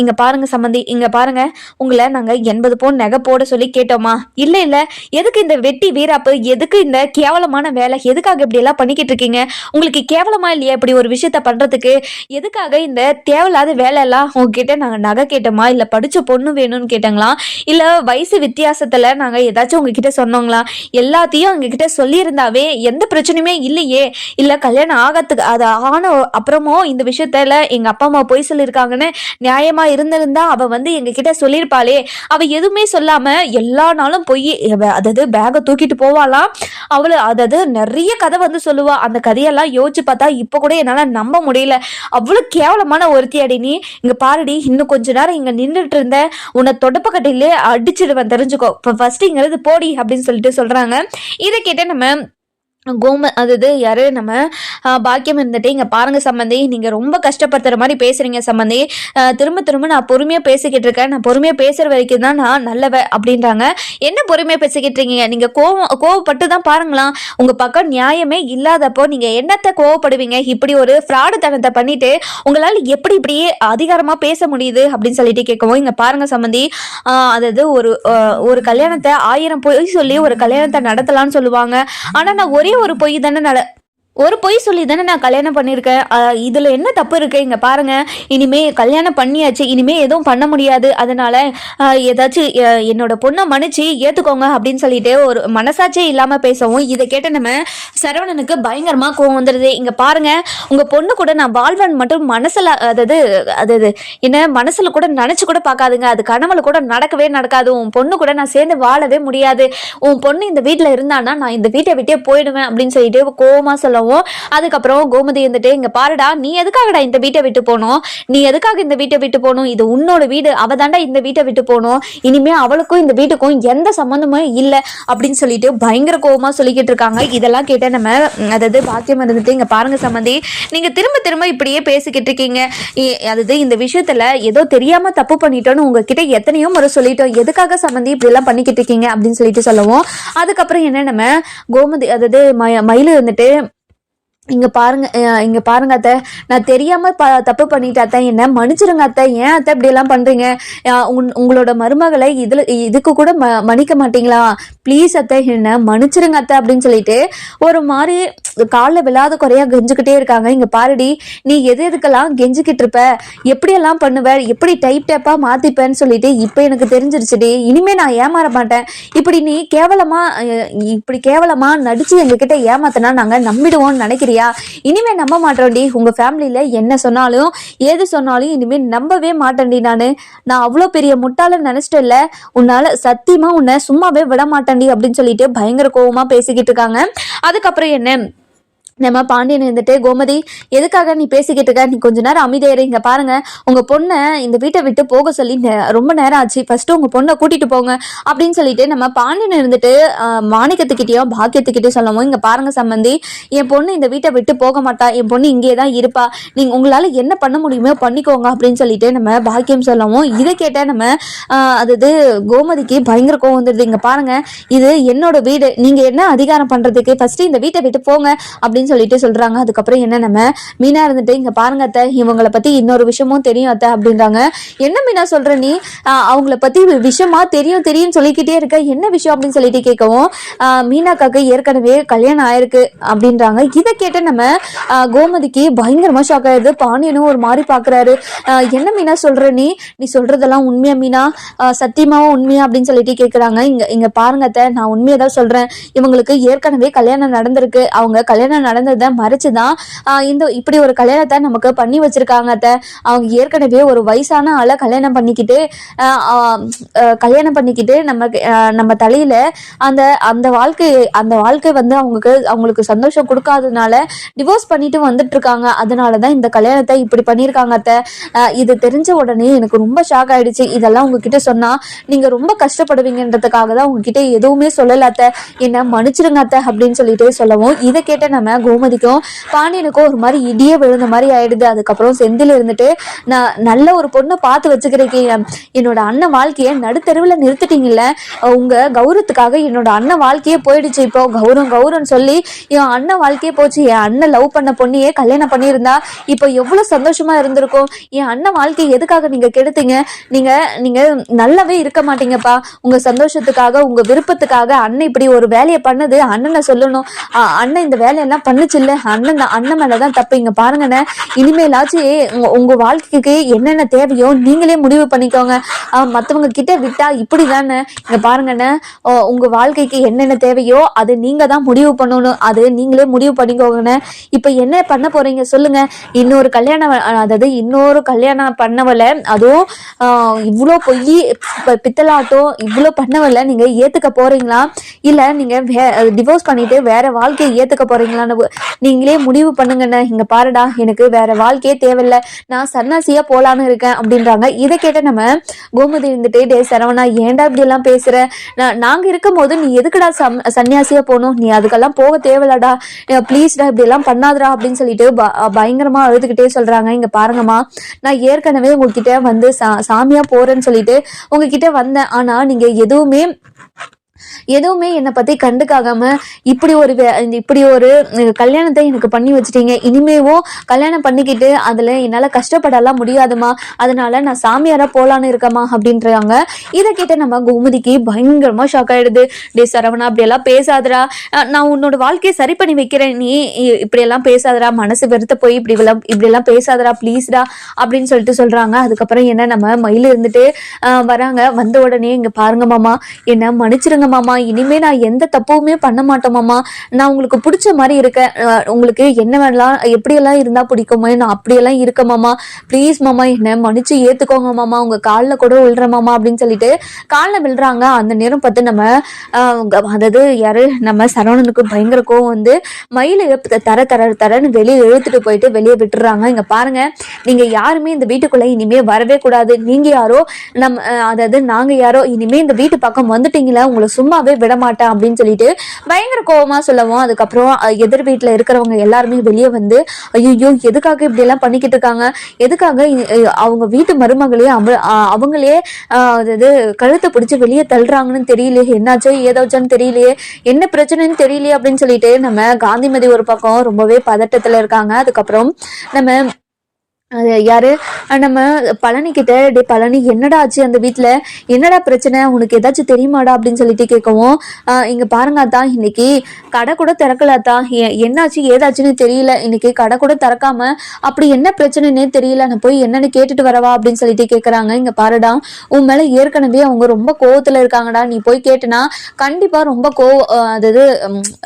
S1: இங்கே பாருங்க சம்மந்தி இங்கே பாருங்க. உங்களை நாங்கள் எண்பது பவுன் நகை போட சொல்லி கேட்டோமா? இல்லை இல்லை. எதுக்கு இந்த வெட்டி வீராப்பு? எதுக்கு இந்த கேவலமான வேலை? எதுக்காக இப்படியெல்லாம் பண்ணிக்கிட்டு இருக்கீங்க? உங்களுக்கு கேவலமா இல்லையா இப்படி ஒரு விஷயத்த பண்ணுறதுக்கு எதுக்காக இந்த தேவையில்லாத வேலை எல்லாம் உங்ககிட்ட நாங்கள் நகை கேட்டோமா? இல்லை படித்த பொண்ணு வேணும்னு கேட்டாங்களா? இல்லை வயசு வித்தியாசத்தில் நாங்கள் ஏதாச்சும் உங்ககிட்ட சொன்னோங்களா? எல்லாத்தையும் எங்ககிட்ட சொல்லியிருந்தாவே எந்த பிரச்சனையுமே இல்லையே. இல்லை கல்யாணம் ஆகத்துக்கு அது ஆன அப்புறமும் இந்த அந்த விஷயத்தில் எங்கள் அப்பா அம்மா பொய் சொல்லியிருக்காங்கன்னு நியாயமாக இருந்திருந்தா அவள் வந்து எங்க கிட்ட சொல்லியிருப்பாளே. அவள் எதுவுமே சொல்லாமல் எல்லா நாளும் போய் அதாவது பேகை தூக்கிட்டு போவாளாம். அவளு அதாவது நிறைய கதை வந்து சொல்லுவாள் அந்த கதையெல்லாம் யோசிச்சு பார்த்தா இப்போ கூட என்னால் நம்ப முடியல. அவ்வளோ கேவலமான ஒருத்தி அடி நீ. பாருடி இன்னும் கொஞ்ச நேரம் இங்கே நின்றுட்டு இருந்த உன்னை தொடப்பக்கட்டையிலே அடிச்சிடுவேன் தெரிஞ்சுக்கோ. இப்போ ஃபர்ஸ்ட் போடி அப்படின்னு சொல்லிட்டு சொல்கிறாங்க இதை கேட்டால் நம்ம கோம அதாவது யாரு? நம்ம பாக்கியம் இருந்துட்டு இங்க பாருங்க சம்மந்தி நீங்க ரொம்ப கஷ்டப்படுத்துற மாதிரி பேசுறீங்க சம்மந்தி திரும்ப திரும்ப நான் பொறுமையா பேசிக்கிட்டு இருக்கேன். நான் பொறுமையா பேசுற வரைக்கும் தான் நான் நல்லவ அப்படின்றாங்க. என்ன பொறுமையா பேசிக்கிட்டு இருக்கீங்க? நீங்க கோவம் கோவப்பட்டு தான் பாருங்களாம் உங்க பக்கம் நியாயமே இல்லாதப்போ நீங்க என்னத்தை கோவப்படுவீங்க? இப்படி ஒரு ஃப்ராடு தனத்தை பண்ணிட்டு உங்களால எப்படி இப்படியே அதிகாரமா பேச முடியுது அப்படின்னு சொல்லிட்டு கேட்கவும் இங்க பாருங்க சம்மந்தி அதாவது ஒரு ஒரு கல்யாணத்தை ஆயிரம் பொய் சொல்லி ஒரு கல்யாணத்தை நடத்தலாம்னு சொல்லுவாங்க. ஆனா நான் ஒரே ஒரு பொய் தானே நட ஒரு பொய் சொல்லி தானே நான் கல்யாணம் பண்ணியிருக்கேன். இதில் என்ன தப்பு இருக்குது இங்கே பாருங்கள் இனிமே கல்யாணம் பண்ணியாச்சு. இனிமே எதுவும் பண்ண முடியாது. அதனால் ஏதாச்சும் என்னோட பொண்ணை மன்னிச்சு ஏற்றுக்கோங்க அப்படின்னு சொல்லிட்டு ஒரு மனசாட்சியே இல்லாமல் பேசவும் இதை கேட்ட நம்ம சரவணனுக்கு பயங்கரமாக கோவம் வந்துடுது இங்கே பாருங்கள் உங்கள் பொண்ணு கூட நான் வாழ்வன் மட்டும் மனசில் அதாவது அதாவது என்ன மனசில் கூட நினச்சி கூட பார்க்காதுங்க. அது கனவுல கூட நடக்கவே நடக்காது. உன் பொண்ணு கூட நான் சேர்ந்து வாழவே முடியாது. உன் பொண்ணு இந்த வீட்டில் இருந்தானா நான் இந்த வீட்டை விட்டே போயிடுவேன் அப்படின்னு சொல்லிட்டு கோவமாக சொல்லவும் அதுக்கப்புறம் கோமதி வந்துட்டு இங்க பாருடா நீ எதுக்காகடா இந்த வீட்டை விட்டு போகணும் நீ எதுக்காக இந்த வீட்டை விட்டு போகணும் இது உன்னோட வீடு அவ தாண்டா இந்த வீட்டை விட்டு போகணும் இனிமே அவளுக்கும் இந்த வீட்டுக்கும் எந்த சம்மந்தமும் இல்லை அப்படின்னு சொல்லிட்டு பயங்கர கோவமா சொல்லிக்கிட்டு இருக்காங்க. இதெல்லாம் கேட்ட நம்ம அதாவது பாக்கியம் இருந்துட்டு இங்க பாருங்க சம்மந்தி நீங்க திரும்ப திரும்ப இப்படியே பேசிக்கிட்டு இருக்கீங்க. அதாவது இந்த விஷயத்துல ஏதோ தெரியாம தப்பு பண்ணிட்டோன்னு உங்ககிட்ட எத்தனையோ முறை சொல்லிட்டோம். எதுக்காக சம்மந்தி இப்படி எல்லாம் பண்ணிக்கிட்டு இருக்கீங்க? அப்படின்னு சொல்லிட்டு சொல்லவும். அதுக்கப்புறம் என்ன நம்ம கோமதி அதாவது மயிலு வந்துட்டு இங்க பாருங்க அஹ் இங்க பாருங்க அத்தை. நான் தெரியாம ப தப்பு பண்ணிட்டேன் அத்தை. என்ன மன்னிச்சிருங்க அத்தை. ஏன் அத்தை இப்படி எல்லாம் பண்றீங்க? உன்- உங்களோட மருமகளை இதுல இதுக்கு கூட ம மன்னிக்க மாட்டீங்களா? ப்ளீஸ் அத்தை என்ன மன்னிச்சிருங்க அத்தை அப்படின்னு சொல்லிட்டு ஒரு மாதிரி காலில் விழாத குறையா கெஞ்சுக்கிட்டே இருக்காங்க. இங்க பாருடி நீ எது எதுக்கெல்லாம் கெஞ்சிக்கிட்டு இருப்ப? எப்படியெல்லாம் பண்ணுவ? எப்படி டைப் டைப்பா மாத்திப்பேன்னு சொல்லிட்டு இப்போ எனக்கு தெரிஞ்சிருச்சுடி. இனிமே நான் ஏமாற மாட்டேன். இப்படி நீ கேவலமா இப்படி கேவலமா நடிச்சு எங்ககிட்ட ஏமாத்தினா நாங்க நம்பிடுவோம்னு நினைக்கிறியா? இனிமே நம்ப மாட்டோம்டி. உங்க ஃபேமிலியில என்ன சொன்னாலும் ஏது சொன்னாலும் இனிமே நம்பவே மாட்டேன்டி நானு. நான் அவ்வளோ பெரிய முட்டாளன்னு நினைச்சிட்டேன்ல. உன்னால சத்தியமா உன்னை சும்மாவே விட மாட்டேன் அப்படின்னு சொல்லிட்டு பயங்கர கோவமா பேசிக்கிட்டு இருக்காங்க. அதுக்கப்புறம் என்ன? நம்ம பாண்டியன் இருந்துட்டு கோமதி எதுக்காக நீ பேசிக்கிட்டு இருக்க? நீ கொஞ்ச நேரம் அமைதியாரு இங்க பாருங்க உங்க பொண்ணை இந்த வீட்டை விட்டு போக சொல்லி நே- ரொம்ப நேரம் ஆச்சு. ஃபர்ஸ்ட் உங்க பொண்ணை கூட்டிட்டு போங்க அப்படின்னு சொல்லிட்டு நம்ம பாண்டியன் இருந்துட்டு ஆஹ், மாணிக்கத்துக்கிட்டயும் பாக்கியத்துக்கிட்டயும் சொல்லவும் இங்க பாருங்க சம்பந்தி என் பொண்ணு இந்த வீட்டை விட்டு போக மாட்டா. என் பொண்ணு இங்கே தான் இருப்பா. நீங்க உங்களால என்ன பண்ண முடியுமோ பண்ணிக்கோங்க அப்படின்னு சொல்லிட்டு நம்ம பாக்கியம் சொல்லவும் இதை கேட்ட நம்ம அதாவது கோமதிக்கு பயங்கர கோவம் வந்துடுது. இங்க பாருங்க இது என்னோட வீடு. நீங்க என்ன அதிகாரம் பண்றதுக்கு? ஃபர்ஸ்ட் இந்த வீட்டை விட்டு போங்க அப்படின்னு சொல்லிட்டு சொல்றாங்க. அதுக்கப்புறம் என்ன நம்ம? மீனா இருந்துட்டு இங்க பாருங்க அத்தை இவங்களை பத்தி இன்னொரு விஷயமும் தெரியும் அத்தை அப்படின்றாங்க. என்ன மீனா சொல்ற நீ? அவங்கள பத்தி விஷயமா தெரியும் தெரியும் சொல்லிக்கிட்டே இருக்க. என்ன விஷயம் அப்படின்னு சொல்லிட்டு கேட்கவும் மீனாக்காக்கு ஏற்கனவே கல்யாணம் ஆயிருக்கு அப்படின்றாங்க. இதை கேட்ட நம்ம கோமதிக்கு பயங்கரமா ஷாக் ஆயிடுது. பாண்டியனும் ஒரு மாதிரி பாக்குறாரு. என்ன மீனா சொல்ற நீ? நீ சொல்றதெல்லாம் உண்மையா மீனா? சத்தியமாவும் உண்மையா? அப்படின்னு சொல்லிட்டு கேட்கறாங்க இங்க இங்க பாருங்க அத்தை நான் உண்மையை தான் சொல்றேன். இவங்களுக்கு ஏற்கனவே கல்யாணம் நடந்திருக்கு. அவங்க கல்யாணம் நடந்ததை மறைச்சுதான் இந்த இப்படி ஒரு கல்யாணத்தை நமக்கு பண்ணி வச்சிருக்காங்க அத்தை. அவங்க ஏற்கனவே ஒரு வயசான ஆளை கல்யாணம் பண்ணிக்கிட்டு கல்யாணம் பண்ணிக்கிட்டு நம்ம நம்ம தலையில அந்த அந்த வாழ்க்கை அந்த வாழ்க்கை வந்து அவங்களுக்கு அவங்களுக்கு சந்தோஷம் கொடுக்காததுனால டிவோர்ஸ் பண்ணிட்டு வந்துட்டு இருக்காங்க அதனாலதான் இந்த கல்யாணத்தை இப்படி பண்ணியிருக்காங்க அத்தை. இது தெரிஞ்ச உடனே எனக்கு ரொம்ப ஷாக் ஆயிடுச்சு. இதெல்லாம் உங்ககிட்ட சொன்னா நீங்க ரொம்ப கஷ்டப்படுவீங்கன்றதுக்காக தான் உங்ககிட்ட எதுவுமே சொல்லல அத்தை. என்ன மன்னிச்சிருங்க அத்தை அப்படின்னு சொல்லிட்டு சொல்லவும் இதை கேட்ட நம்ம கோமதிக்கும் பாண்டியனுக்கும் ஒரு மாதிரி இடியே விழுந்த மாதிரி ஆயிடுது. அதுக்கப்புறம் செந்தில் இருந்துட்டு நான் நல்ல ஒரு பொண்ணை பார்த்து வச்சுக்கிறீங்க என்னோட அண்ணன் வாழ்க்கையை நடுத்தெருவில் நிறுத்திட்டீங்கல்ல. உங்க கௌரவத்துக்காக என்னோட அண்ணன் வாழ்க்கையே போயிடுச்சு. இப்போ கௌரவம் கௌரவம் சொல்லி என் அண்ணன் வாழ்க்கையே போச்சு. என் அண்ணன் லவ் பண்ண பொண்ணையே கல்யாணம் பண்ணியிருந்தா இப்போ எவ்வளோ சந்தோஷமா இருந்திருக்கும்? என் அண்ணன் வாழ்க்கையை எதுக்காக நீங்க கெடுத்தீங்க? நீங்க நீங்க நல்லாவே இருக்க மாட்டீங்கப்பா. உங்க சந்தோஷத்துக்காக உங்க விருப்பத்துக்காக அண்ணன் இப்படி ஒரு வேலையை பண்ணது அண்ணனை சொல்லணும். அண்ணன் இந்த வேலையெல்லாம் பண்ணுச்சு இல்ல அண்ணன் தான் அண்ணன் மேலதான் தப்பு இங்க பாருங்கண்ணே இனிமேலாச்சும் உங்க- உங்க வாழ்க்கைக்கு என்னென்ன தேவையோ நீங்களே முடிவு பண்ணிக்கோங்க. மத்தவங்க கிட்ட விட்டா இப்படி தானே இங்க பாருங்கண்ணே ஓ, உங்க வாழ்க்கைக்கு என்னென்ன தேவையோ அது நீங்க தான் முடிவு பண்ணணும். அது நீங்களே முடிவு பண்ணிக்கோங்கண்ணே. இப்ப என்ன பண்ண போறீங்க சொல்லுங்க. இன்னொரு கல்யாணம் அதாவது இன்னொரு கல்யாணம் பண்ணவல அதுவும் இவ்வளோ பொய் பித்தலாட்டம் இவ்வளோ பண்ணவல நீங்க ஏத்துக்க போறீங்களா? இல்ல நீங்க டிவோர்ஸ் பண்ணிட்டு வேற வாழ்க்கையை ஏத்துக்க போறீங்களான்னு நீங்களே முடிவு பண்ணுங்கண்ணே. இங்க பாருடா எனக்கு வேற வாழ்க்கையே தேவையில்ல. நான் சன்னாசியா போலான்னு இருக்கேன் அப்படின்றாங்க. இதை கேட்ட நம்ம கோமதி இருந்துட்டு டே சரவணா ஏன்டா இப்படி எல்லாம் பேசுற? நான் நாங்க இருக்கும் போது நீ எதுக்குடா சம் சன்னியாசியா போகணும்? நீ அதுக்கெல்லாம் போக தேவையில்லடா. ப்ளீஸ்டா இப்படி எல்லாம் பண்ணாதடா அப்படின்னு சொல்லிட்டு ப- பயங்கரமா அழுதுகிட்டே சொல்றாங்க. இங்க பாருங்கம்மா நான் ஏற்கனவே உங்ககிட்ட வந்து சா சாமியா போறேன்னு சொல்லிட்டு உங்ககிட்ட வந்தேன். ஆனா நீங்க எதுவுமே எதுவுமே என்னை பத்தி கண்டுக்காகாம இப்படி ஒரு இப்படி ஒரு கல்யாணத்தை எனக்கு பண்ணி வச்சிட்டீங்க. இனிமேவும் கல்யாணம் பண்ணிக்கிட்டு அதுல என்னால கஷ்டப்படலாம் முடியாதுமா. அதனால நான் சாமியாரா போலான்னு இருக்கமா அப்படின்றாங்க. இதை கேட்ட நம்ம கோமதிக்கு பயங்கரமா ஷாக் ஆயிடுது. டே சரவணா அப்படியெல்லாம் பேசாதடா. அஹ், நான் உன்னோட வாழ்க்கையை சரி பண்ணி வைக்கிறேன். நீ இ- இப்படியெல்லாம் பேசாதரா மனசு வெறுத்த போய் இப்படி எல்லாம் இப்படி எல்லாம் பேசாதடா ப்ளீஸ்டா அப்படின்னு சொல்லிட்டு சொல்றாங்க. அதுக்கப்புறம் என்ன நம்ம மயில் இருந்துட்டு வராங்க. வந்த உடனே இங்க பாருங்க மாமா. என்ன மன்னிச்சிருங்க மாமா இனிமே நான் எந்த தப்புமே பண்ண மாட்டேன் மாமா. நான் உங்களுக்கு பிடிச்ச மாதிரி இருக்கேன். உங்களுக்கு என்ன வேணாம் எப்படியெல்லாம் இருந்தா பிடிக்குமா நான் அப்படியெல்லாம் இருக்க மாமா. ப்ளீஸ் மாமா என்ன மன்னிச்சு ஏத்துக்கோங்க மாமா. உங்க காலில் கூட விழுற மாமா அப்படின்னு சொல்லிட்டு காலில் விழுறாங்க. அந்த நேரம் பார்த்து நம்ம அதாவது யாரு நம்ம சரவணனுக்கு பயங்கர கோவம் வந்து மயில தர தர தரன்னு வெளியே இழுத்துட்டு போயிட்டு வெளியே விட்டுறாங்க. இங்க பாருங்க நீங்க யாருமே இந்த வீட்டுக்குள்ள இனிமே வரவே கூடாது. நீங்க யாரோ நம்ம அதாவது நாங்க யாரோ இனிமே இந்த வீட்டு பக்கம் வந்துட்டீங்களா? உங்களை சும்மாவே விட மாட்டேன் அப்படின்னு சொல்லிட்டு பயங்கர கோபமா சொல்லவும் அதுக்கப்புறம் எதிர் வீட்டில் இருக்கிறவங்க எல்லாருமே வெளியே வந்து ஐயோ எதுக்காக இப்படி எல்லாம் பண்ணிக்கிட்டு இருக்காங்க? எதுக்காக அவங்க வீட்டு மருமகளே அவ- அவங்களே அதாவது கழுத்தை பிடிச்சி வெளியே தள்ளுறாங்கன்னு தெரியலையே என்னாச்சோ ஏதாச்சுன்னு தெரியலையே என்ன பிரச்சனைன்னு தெரியலையே அப்படின்னு சொல்லிட்டு நம்ம காந்திமதி ஒரு பக்கம் ரொம்பவே பதட்டத்துல இருக்காங்க. அதுக்கப்புறம் நம்ம யாரு? நம்ம பழனி கிட்ட டே பழனி என்னடா ஆச்சு அந்த வீட்ல? என்னடா பிரச்சனை? உனக்கு ஏதாச்சும் தெரியுமாடா? அப்படின்னு சொல்லிட்டு கேட்கவும் இங்கே இங்க பாருங்க அத்தா இன்னைக்கு கடை கூட திறக்கலாத்தா எ- என்னாச்சு? ஏதாச்சுன்னு தெரியல. இன்னைக்கு கடை கூட திறக்காம அப்படி என்ன பிரச்சனைன்னே தெரியல. நான் போய் என்னன்னு கேட்டுட்டு வரவா? அப்படின்னு சொல்லிட்டு கேக்குறாங்க. இங்க பாருடா உன் மேல ஏற்கனவே அவங்க ரொம்ப கோவத்துல இருக்காங்கடா. நீ போய் கேட்டுனா கண்டிப்பா ரொம்ப கோ அதாவது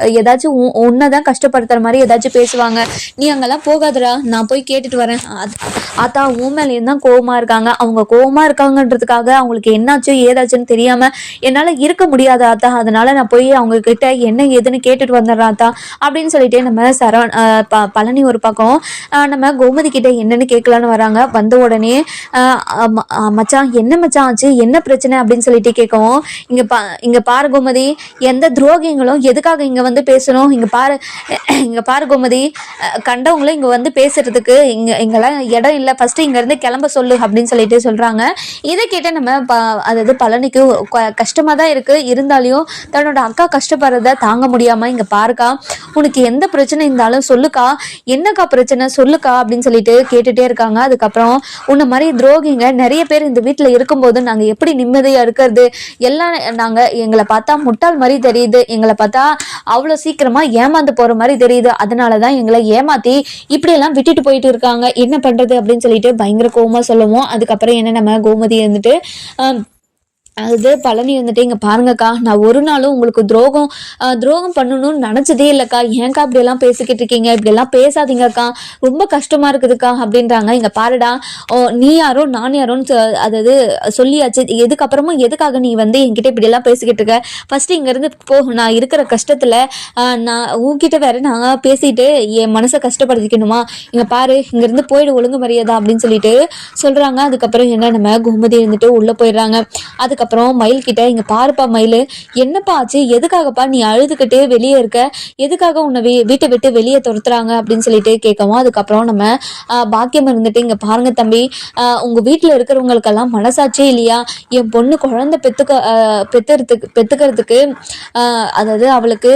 S1: ஏதாச்சும் உன்- உன்னைதான் கஷ்டப்படுத்துற மாதிரி ஏதாச்சும் பேசுவாங்க. நீ அங்கெல்லாம் போகாதடா. நான் போய் கேட்டுட்டு வரேன். ஆத்தா உன் மேலேயும் தான் கோவமா இருக்காங்க. அவங்க கோவமா இருக்காங்கன்றதுக்காக அவங்களுக்கு என்னாச்சோ ஏதாச்சுன்னு தெரியாம என்னால இருக்க முடியாது அத்தா அதனால நான் போய் அவங்க கிட்ட என்ன ஏதுன்னு கேட்டுட்டு வந்துடுறேன் ஆத்தா அப்படின்னு சொல்லிட்டு நம்ம சரவண் ப- பழனி ஒரு பக்கம் நம்ம கோமதி கிட்ட என்னன்னு கேட்கலான்னு வராங்க. வந்த உடனே மச்சான் என்ன மச்சான் ஆச்சு? என்ன பிரச்சனை? அப்படின்னு சொல்லிட்டு கேட்கவும் இங்க பா இங்க பாரு கோமதி எந்த துரோகிங்களும் எதுக்காக இங்க வந்து பேசணும்? இங்க பாரு இங்க பாரு கோமதி கண்டவங்களும் இங்க வந்து பேசுறதுக்கு இங்க இங்கெல்லாம் இடம் இல்லை. ஃபர்ஸ்ட் இங்கேருந்து கிளம்ப சொல்லு அப்படின்னு சொல்லிட்டு சொல்கிறாங்க இதை கேட்ட நம்ம ப- அதாவது பழனிக்கு கஷ்டமாக தான் இருக்குது இருந்தாலும் தன்னோட அக்கா கஷ்டப்படுறத தாங்க முடியாமல் இங்கே பாருக்கா. உனக்கு எந்த பிரச்சனை இருந்தாலும் சொல்லுக்கா. என்னக்கா பிரச்சனை? சொல்லுக்கா அப்படின்னு சொல்லிட்டு கேட்டுகிட்டே இருக்காங்க. அதுக்கப்புறம் உன்னை மாதிரி துரோகிங்க நிறைய பேர் இந்த வீட்டில் இருக்கும்போது நாங்கள் எப்படி நிம்மதியாக இருக்கிறது? எல்லாம் நாங்கள் எங்களை பார்த்தா முட்டாள் மாதிரி தெரியுது. எங்களை பார்த்தா அவ்வளோ சீக்கிரமாக ஏமாந்து போகிற மாதிரி தெரியுது. அதனால தான் எங்களை ஏமாற்றி இப்படியெல்லாம் விட்டுட்டு போயிட்டு இருக்காங்க. என்ன பண்ணுறது அப்படின்னு சொல்லிட்டு பயங்கர கோமா சொல்லுவோம். அதுக்கப்புறம் என்ன நம்ம கோமதி வந்துட்டு அது பழனி வந்துட்டு இங்கே பாருங்கக்கா நான் ஒரு நாளும் உங்களுக்கு துரோகம் துரோகம் பண்ணணும்னு நினச்சதே இல்லைக்கா. ஏன்க்கா இப்படியெல்லாம் பேசிக்கிட்டு இருக்கீங்க? இப்படியெல்லாம் பேசாதீங்கக்கா. ரொம்ப கஷ்டமாக இருக்குதுக்கா அப்படின்றாங்க. இங்கே பாருடா ஓ, நீ யாரோ நான் யாரோன்னு அதாவது சொல்லியாச்சு. எதுக்கப்புறமும் எதுக்காக நீ வந்து என்கிட்ட இப்படியெல்லாம் பேசிக்கிட்டு இருக்க? ஃபஸ்ட்டு இங்கேருந்து போ நான் இருக்கிற கஷ்டத்தில் நான் உங்ககிட்ட வேற நான் பேசிட்டு என் மனசை கஷ்டப்படுத்திக்கணுமா? இங்கே பாரு இங்கேருந்து போயிடு ஒழுங்கு மரியாதா அப்படின்னு சொல்லிட்டு சொல்கிறாங்க அதுக்கப்புறம் என்ன நம்ம கோமதி இருந்துட்டு உள்ளே போயிடுறாங்க. அதுக்கப்புறம் மயில் கிட்ட இங்க பாருப்பா மயில் என்னப்பா ஆச்சு? எதுக்காகப்பா நீ அழுதுகிட்டே வெளியே இருக்க? எதுக்காக உன்னை வீ வீட்டை விட்டு வெளியே துரத்துறாங்க? அப்படின்னு சொல்லிட்டு கேட்கவும் அதுக்கப்புறம் நம்ம பாக்கியம் இருந்துட்டு இங்க பாருங்க தம்பி. உங்க வீட்டுல இருக்கிறவங்களுக்கெல்லாம் மனசாட்சியே இல்லையா? என் பொண்ணு குழந்தை பெத்துக்க பெத்துறதுக்கு பெத்துக்கிறதுக்கு அதாவது அவளுக்கு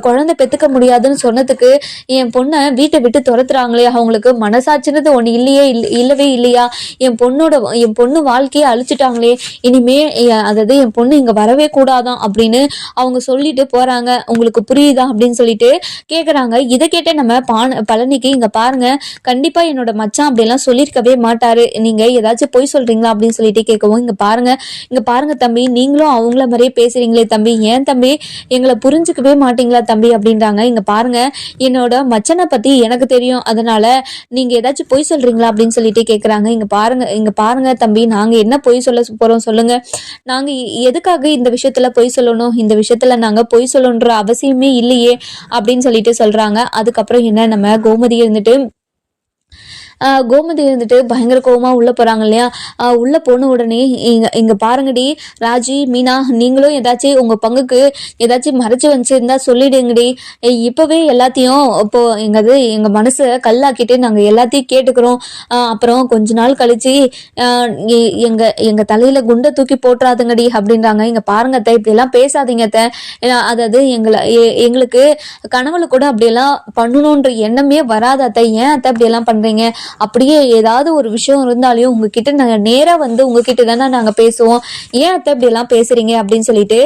S1: குழந்தை பெத்துக்க முடியாதுன்னு சொன்னதுக்கு என் பொண்ணை வீட்டை விட்டு துரத்துறாங்களே அவங்களுக்கு மனசாட்சின்றது ஒன்று இல்லையே இல்ல- இல்லவே இல்லையா? என் பொண்ணோட என் பொண்ணு வாழ்க்கையை அழிச்சிட்டாங்களே இனிமே எ- அதாவது என் பொண்ணு இங்க வரவே கூடாதான் அப்படின்னு அவங்க சொல்லிட்டு போறாங்க. உங்களுக்கு புரியுதா அப்படின்னு சொல்லிட்டு கேக்குறாங்க. இதை கேட்ட நம்ம பான பழனிக்கு இங்க பாருங்க. கண்டிப்பா என்னோட மச்சான் அப்படிலாம் சொல்லியிருக்கவே மாட்டாரு. நீங்க ஏதாச்சும் பொய் சொல்றீங்களா அப்படின்னு சொல்லிட்டு கேட்கவும் இங்க பாருங்க. இங்க பாருங்க தம்பி நீங்களும் அவங்கள மாதிரியே பேசுறீங்களே தம்பி. ஏன் தம்பி? எங்களை புரிஞ்சுக்கவே மாட்டீங்களா தம்பி அப்படின்றாங்க. இங்க பாருங்க. என்னோட மச்சனை பத்தி எனக்கு தெரியும். அதனால நீங்க ஏதாச்சும் பொய் சொல்றீங்களா அப்படின்னு சொல்லிட்டு கேக்குறாங்க. இங்க பாருங்க இங்க பாருங்க தம்பி. நாங்க என்ன பொய் சொல்ல போறோம் சொல்லுங்க. நாங்க எதுக்காக இந்த விஷயத்துல பொய் சொல்லணும்? இந்த விஷயத்துல நாங்க பொய் சொல்லணுன்ற அவசியமே இல்லையே அப்படின்னு சொல்லிட்டு சொல்றாங்க. அதுக்கப்புறம் என்ன நம்ம கோமதி இருந்துட்டு கோமதி இருந்துட்டு பயங்கர கோபமாக உள்ளே போகிறாங்க இல்லையா? உள்ளே போன உடனே இங்கே இங்கே பாருங்கடி ராஜி மீனா நீங்களும் ஏதாச்சும் உங்கள் பங்குக்கு ஏதாச்சும் மறைச்சி வச்சிருந்தா சொல்லிடுங்கடி. இப்போவே எல்லாத்தையும் இப்போது எங்கது எங்கள் மனசை கல்லாக்கிட்டு நாங்கள் எல்லாத்தையும் கேட்டுக்கிறோம். அப்புறம் கொஞ்ச நாள் கழிச்சு எங்கள் எங்கள் தலையில் குண்டை தூக்கி போட்டுறாதுங்கடி அப்படின்றாங்க. இங்கே பாருங்க அத்தை இப்படி பேசாதீங்க அத்தை. அதாவது எங்களை எ- எங்களுக்கு கனவுல கூட அப்படியெல்லாம் பண்ணணுன்ற எண்ணமே வராத அத்தை. ஏன் அத்தை அப்படியெல்லாம் பண்ணுறீங்க அப்படியே ஏதாவது ஒரு விஷயம் இருந்தாலையும் உங்ககிட்ட நாங்கள் நேராக வந்து உங்ககிட்ட தானே நாங்கள் பேசுவோம். ஏன் அத்தை இப்படிலாம் பேசுறீங்க அப்படின்னு சொல்லிட்டு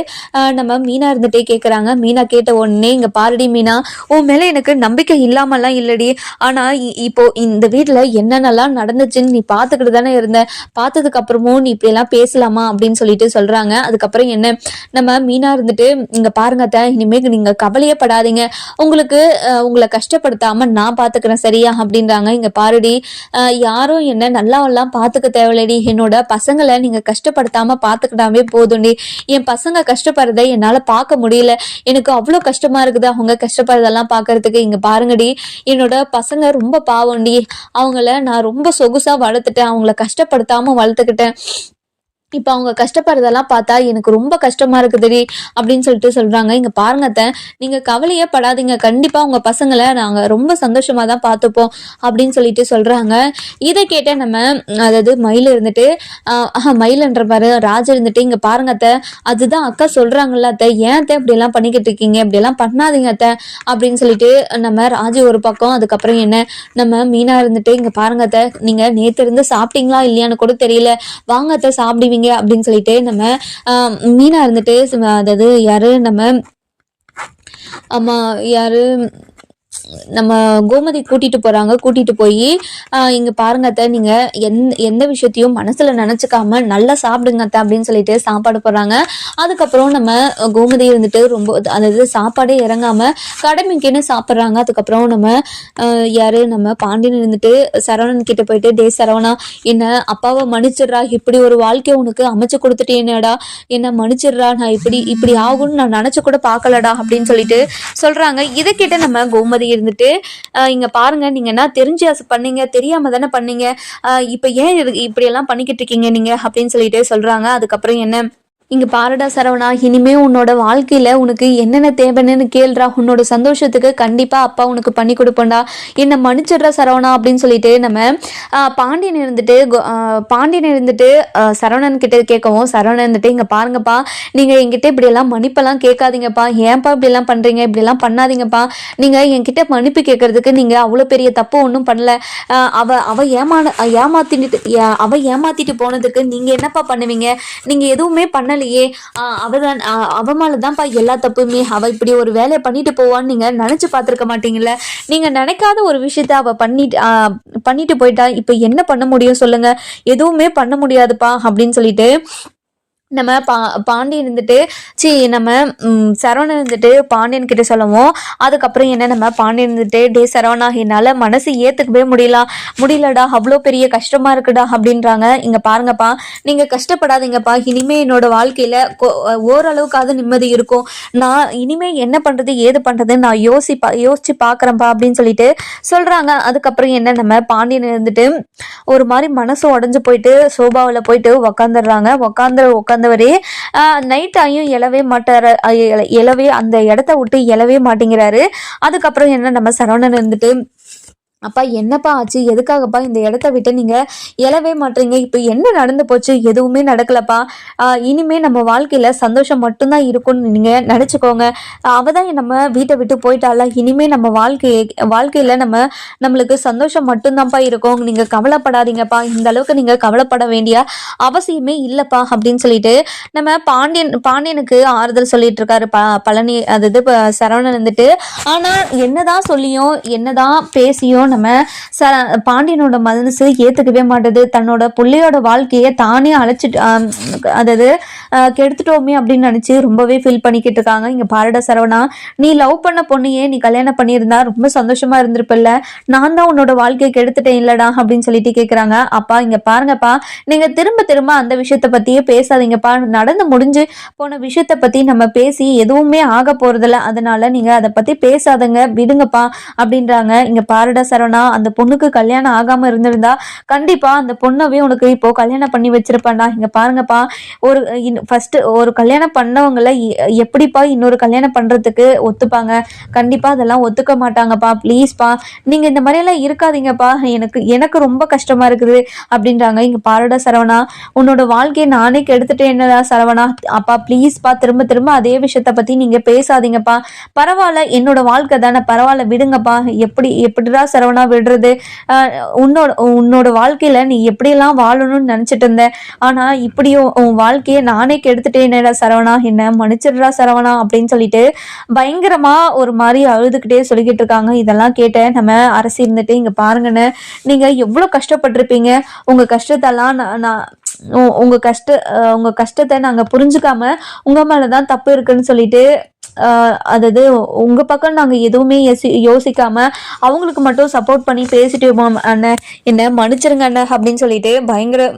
S1: நம்ம மீனா இருந்துட்டே கேட்குறாங்க மீனா கேட்ட உடனே இங்கே பாருடி மீனா உன் மேலே எனக்கு நம்பிக்கை இல்லாமலாம் இல்லடி. ஆனால் இ- இப்போ இந்த வீட்டில் என்னென்னலாம் நடந்துச்சுன்னு நீ பார்த்துக்கிட்டு தானே இருந்த. பார்த்ததுக்கு அப்புறமும் நீ இப்படியெல்லாம் பேசலாமா அப்படின்னு சொல்லிட்டு சொல்கிறாங்க அதுக்கப்புறம் என்ன நம்ம மீனா இருந்துட்டு இங்கே பாருங்க அத்தை இனிமேல் நீங்கள் கவலையே படாதீங்க. உங்களுக்கு உங்களை கஷ்டப்படுத்தாமல் நான் பார்த்துக்கிறேன் சரியா அப்படின்றாங்க. இங்கே பாருடி யாரும் என்ன நல்லாவெல்லாம் பார்த்துக்க தேவையில்லடி. என்னோட பசங்களை நீங்க கஷ்டப்படுத்தாம பார்த்துக்கிட்டாமே போதும்டி. என் பசங்க கஷ்டப்படுறதை என்னால பார்க்க முடியல. எனக்கு அவ்வளோ கஷ்டமா இருக்குது அவங்க கஷ்டப்படுறதெல்லாம் பார்க்கறதுக்கு. இங்க பாருங்கடி என்னோட பசங்க ரொம்ப பாவம்டி. அவங்கள நான் ரொம்ப சொகுசா வளர்த்துட்டேன். அவங்கள கஷ்டப்படுத்தாம வளர்த்துக்கிட்டேன். இப்போ அவங்க கஷ்டப்படுறதெல்லாம் பார்த்தா எனக்கு ரொம்ப கஷ்டமா இருக்குதுடி அப்படின்னு சொல்லிட்டு சொல்றாங்க. இங்க பாருங்க அத்தை நீங்க கவலையே படாதீங்க கண்டிப்பா உங்க பசங்களை நாங்க ரொம்ப சந்தோஷமா தான் பார்த்துப்போம் அப்படின்னு சொல்லிட்டு சொல்றாங்க. இதை கேட்ட நம்ம அதாவது மயில் இருந்துட்டு ஆஹ் மயில்ன்ற பாரு ராஜ் இருந்துட்டு இங்க பாருங்க அத்தை அதுதான் அக்கா சொல்றாங்கல்ல அத்தை ஏன் அத்தை இப்படி எல்லாம் பண்ணிக்கிட்டு இருக்கீங்க? இப்படி எல்லாம் பண்ணாதீங்க அத்தை அப்படின்னு சொல்லிட்டு நம்ம ராஜு ஒரு பக்கம் அதுக்கப்புறம் என்ன நம்ம மீனா இருந்துட்டு இங்க பாருங்க அத்தை நீங்க நேத்து இருந்து சாப்பிட்டீங்களா இல்லையான்னு கூட தெரியல. வாங்க அத்தை சாப்பிடுவீங்க. அப்படின்னு சொல்லிட்டு நம்ம மீனா இருந்துட்டு அதாவது யாரு நம்ம ஆமா யாரு நம்ம கோமதி கூட்டிட்டு போறாங்க. கூட்டிட்டு போய் இங்க பாருங்க அத்தை நீங்க எந்த எந்த விஷயத்தையும் மனசுல நினைச்சுக்காம நல்லா சாப்பிடுங்க அத்தை அப்படின்னு சொல்லிட்டு சாப்பாடு போடுறாங்க. அதுக்கப்புறம் நம்ம கோமதி இருந்துட்டு ரொம்ப அதாவது சாப்பாடே இறங்காம கடமைக்குன்னு சாப்பிட்றாங்க. அதுக்கப்புறம் நம்ம யாரு? நம்ம பாண்டியன் இருந்துட்டு சரவணன் கிட்ட போயிட்டு டே சரவணா என்ன அப்பாவை மன்னிச்சிடுறா. இப்படி ஒரு வாழ்க்கையை உனக்கு அமைச்சு கொடுத்துட்டேனேடா. என்ன மன்னிச்சிடுறா? நான் இப்படி இப்படி ஆகும்னு நான் நினைச்சு கூட பார்க்கலடா அப்படின்னு சொல்லிட்டு சொல்றாங்க. இதை கேட்ட நம்ம கோமதி இருந்துட்டு இங்கே இங்க பாருங்க நீங்க என்ன தெரிஞ்சு அச- பண்ணீங்க தெரியாம தானே பண்ணீங்க. இப்போ இப்ப ஏன் இது- இப்படி எல்லாம் பண்ணிக்கிட்டு இருக்கீங்க நீங்க? அப்படின்னு சொல்லிட்டு சொல்றாங்க. அதுக்கப்புறம் என்ன? இங்க பாரடா சரவணா இனிமே உன்னோட வாழ்க்கையில உனக்கு என்னென்ன தேவைன்னு கேள்றா. உன்னோட சந்தோஷத்துக்கு கண்டிப்பா அப்பா உனக்கு பண்ணி கொடுப்போம்டா என்ன மன்னிச்சிடுறா சரவணா அப்படின்னு சொல்லிட்டு நம்ம பாண்டியன் இருந்துட்டு பாண்டியன் இருந்துட்டு சரவணன் கிட்ட கேட்கவும் சரவணன் இருந்துட்டு இங்க பாருங்கப்பா நீங்க என்கிட்ட இப்படி எல்லாம் மன்னிப்பெல்லாம் கேட்காதீங்கப்பா. ஏன்பா இப்படி எல்லாம் பண்றீங்க? இப்படி எல்லாம் பண்ணாதீங்கப்பா. நீங்க என்கிட்ட மன்னிப்பு கேட்கறதுக்கு நீங்க அவ்வளவு பெரிய தப்பு ஒன்றும் பண்ணல. அவ அவ ஏமான ஏமாத்திட்டு அவ ஏமாத்திட்டு போனதுக்கு நீங்க என்னப்பா பண்ணுவீங்க? நீங்க எதுவுமே பண்ண ஆஹ், அவதான் ஆஹ், அவ மேலதான்ப்பா எல்லா தப்புமே. அவ இப்படி ஒரு வேலையை பண்ணிட்டு போவான்னு நீங்க நினைச்சு பார்த்திருக்க மாட்டீங்கல்ல. நீங்க நினைக்காத ஒரு விஷயத்த அவ பண்ணிட்டு ஆஹ், பண்ணிட்டு போயிட்டா. இப்ப என்ன பண்ண முடியும் சொல்லுங்க. எதுவுமே பண்ண முடியாதுப்பா அப்படின்னு சொல்லிட்டு நம்ம பா பாண்டியன் இருந்துட்டு சி நம்ம சரவணன் இருந்துட்டு பாண்டியன் கிட்ட சொல்லவும். அதுக்கப்புறம் என்ன நம்ம பாண்டியன் இருந்துட்டு டே சரவணா என்னால் மனசு ஏற்றுக்கவே முடியல முடியலடா அவ்வளோ பெரிய கஷ்டமா இருக்குடா அப்படின்றாங்க. இங்கே பாருங்கப்பா நீங்கள் கஷ்டப்படாதீங்கப்பா இனிமே என்னோட வாழ்க்கையில் ஓரளவுக்காவது நிம்மதி இருக்கும். நான் இனிமே என்ன பண்ணுறது ஏது பண்ணுறதுன்னு நான் யோசிப்பா யோசிச்சு பார்க்குறேன்ப்பா அப்படின்னு சொல்லிட்டு சொல்கிறாங்க அதுக்கப்புறம் என்ன நம்ம பாண்டியன் இருந்துட்டு ஒரு மாதிரி மனசு உடஞ்சு போயிட்டு சோபாவில் போயிட்டு உக்காந்துடுறாங்க. உக்காந்து உக்காந்தவரே நைட் ஆகியும் எழவே மாட்டாரு எழவே அந்த இடத்த விட்டு எழவே மாட்டேங்கிறாரு. அதுக்கப்புறம் என்ன நம்ம சரவணன் வந்துட்டு அப்பா என்னப்பா ஆச்சு? எதுக்காகப்பா இந்த இடத்த விட்டு நீங்க எழவே மாட்டீங்க? இப்போ என்ன நடந்து போச்சு? எதுவுமே நடக்கலப்பா. இனிமே நம்ம வாழ்க்கையில சந்தோஷம் மட்டும்தான் இருக்கும்னு நீங்க நினைச்சுக்கோங்க. அவதான் அவ தான் நம்ம வீட்டை விட்டு போயிட்டால இனிமே நம்ம வாழ்க்கையை வாழ்க்கையில நம்ம நம்மளுக்கு சந்தோஷம் மட்டும்தான்ப்பா இருக்கும். நீங்க கவலைப்படாதீங்கப்பா. இந்த அளவுக்கு நீங்க கவலைப்பட வேண்டிய அவசியமே இல்லைப்பா அப்படின்னு சொல்லிட்டு நம்ம பாண்டியன் பாண்டியனுக்கு ஆறுதல் சொல்லிட்டு இருக்காரு ப பழனி அது இது ப- சரவணன் வந்துட்டு ஆனா என்னதான் சொல்லியும் என்னதான் பேசியும் நம்ம ச பாண்டியனோட மனசு ஏத்துக்கவே மாட்டேது. தன்னோட பிள்ளையோட வாழ்க்கையை தானே அழைச்சிட்டு அதாவது கெடுத்துட்டோமே அப்படின்னு நினச்சி ரொம்பவே ஃபீல் பண்ணிக்கிட்டு இருக்காங்க. இங்கே பாரட சரவணா நீ லவ் பண்ண பொண்ணையே நீ கல்யாணம் பண்ணியிருந்தா ரொம்ப சந்தோஷமா இருந்திருப்பில்ல. நான் தான் உன்னோட வாழ்க்கையை கெடுத்துட்டேன் இல்லடா அப்படின்னு சொல்லிட்டு கேட்குறாங்க அப்பா இங்க பாருங்கப்பா நீங்க திரும்ப திரும்ப அந்த விஷயத்தை பற்றியே பேசாதீங்கப்பா. நடந்து முடிஞ்சு போன விஷயத்த பத்தி நம்ம பேசி எதுவுமே ஆக போறதில்ல. அதனால நீங்க அதை பத்தி பேசாதங்க விடுங்கப்பா அப்படின்றாங்க. இங்கே பாருடா சரவணா. அந்த பொண்ணுக்கு கல்யாணம் ஆகாம இருந்திருந்தா கண்டிப்பா அந்த பொண்ணவே உனக்கு இப்போ கல்யாணம் பண்ணி வச்சிருப்பேன்டா இங்க பாருங்கப்பா ஒரு ஃபர்ஸ்ட் ஒரு கல்யாணம் பண்ணவங்கள எப்படிப்பா இன்னொரு கல்யாணம் பண்றதுக்கு ஒத்துப்பாங்க? கண்டிப்பா அதெல்லாம் ஒத்துக்க மாட்டாங்கப்பா. ப்ளீஸ்ப்பா நீங்க இந்த மாதிரி எல்லாம் இருக்காதீங்கப்பா. எனக்கு எனக்கு ரொம்ப கஷ்டமா இருக்குது அப்படின்றாங்க. இங்க பாருடா சரவணா உன்னோட வாழ்க்கையை நானே கெடுத்துட்டேன் என்னடா சரவணா? அப்பா ப்ளீஸ்ப்பா திரும்ப திரும்ப அதே விஷயத்த பத்தி நீங்க பேசாதீங்கப்பா. பரவாயில்ல என்னோட வாழ்க்கை தானே பரவாயில்ல விடுங்கப்பா. எப்படி எப்படிடா சரவணா விடுறது. ஆஹ் உன்னோட உன்னோட வாழ்க்கையில நீ எப்படியெல்லாம் வாழணும்னு நினைச்சிட்டு இருந்த? ஆனா இப்படியும் உன் வாழ்க்கையை நானே கெடுத்துட்டேனேடா சரவணா? என்ன மன்னிச்சிடுறா சரவணா? அப்படின்னு சொல்லிட்டு பயங்கரமா ஒரு மாதிரி அழுதுகிட்டே சொல்லிக்கிட்டு இருக்காங்க. இதெல்லாம் கேட்ட நம்ம அரசு இருந்துட்டு இங்க பாருங்கன்னு நீங்க எவ்வளவு கஷ்டப்பட்டிருப்பீங்க. உங்க கஷ்டத்தெல்லாம் நான் நான் உ- உங்க கஷ்ட உங்க கஷ்டத்தை நாங்க புரிஞ்சுக்காம உங்க மேலதான் தப்பு இருக்குன்னு சொல்லிட்டு அதாவது உங்க பக்கம் நாங்க எதுவுமே யோசி யோசிக்காம அவங்களுக்கு மட்டும் சப்போர்ட் பண்ணி பேசிட்டு அண்ணன் என்ன மன்னிச்சிருங்க அண்ணன் அப்படின்னு சொல்லிட்டு பயங்கர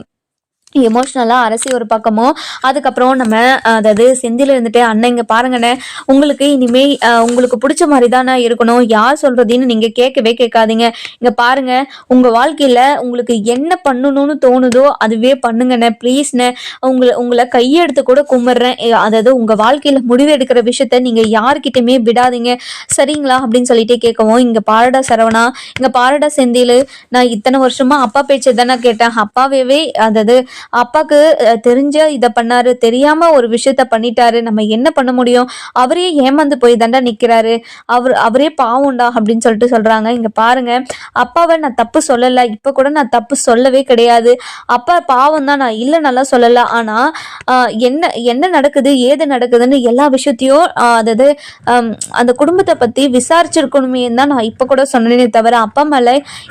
S1: எமோஷ்னலாக அரசி ஒரு பக்கமும். அதுக்கப்புறம் நம்ம அதாவது செந்தில் இருந்துட்டு அண்ணன் இங்கே பாருங்கண்ணே. உங்களுக்கு இனிமே உங்களுக்கு பிடிச்ச மாதிரி தானே இருக்கணும். யார் சொல்கிறதைன்னு நீங்கள் கேட்கவே கேட்காதீங்க. இங்கே பாருங்க உங்கள் வாழ்க்கையில் உங்களுக்கு என்ன பண்ணணும்னு தோணுதோ அதுவே பண்ணுங்கண்ணே. ப்ளீஸ்ண்ணே உங்களை உங்களை கையெடுத்து கூட கும்பிட்றேன். அதாவது உங்கள் வாழ்க்கையில் முடிவு எடுக்கிற விஷயத்த நீங்கள் யார்கிட்டயுமே விடாதீங்க. சரிங்களா? அப்படின்னு சொல்லிட்டு கேட்கவும் இங்கே பாரடா சரவணா. இங்கே பாரடா செந்தில். நான் இத்தனை வருஷமா அப்பா பேச்சை தானே கேட்டேன். அப்பாவே அதாவது அப்பாக்கு தெரிஞ்ச இதை பண்ணாரு தெரியாம ஒரு விஷயத்த பண்ணிட்டாரு நம்ம என்ன பண்ண முடியும்? அவரே ஏமாந்து போய் தாண்டா நிக்கிறாரு. அவர் அவரே பாவம்டா அப்படின்னு சொல்லிட்டு சொல்றாங்க. இங்க பாருங்க அப்பாவை நான் தப்பு சொல்லல இப்ப கூட நான் தப்பு சொல்லவே கிடையாது. அப்பா பாவம் தான் நான் இல்லை நல்லா சொல்லல. ஆனா என்ன என்ன நடக்குது ஏது நடக்குதுன்னு எல்லா விஷயத்தையும் ஆஹ், அதாவது அந்த குடும்பத்தை பத்தி விசாரிச்சிருக்கணுமே தான் நான் இப்ப கூட சொன்னேனே தவிர அப்பா மேல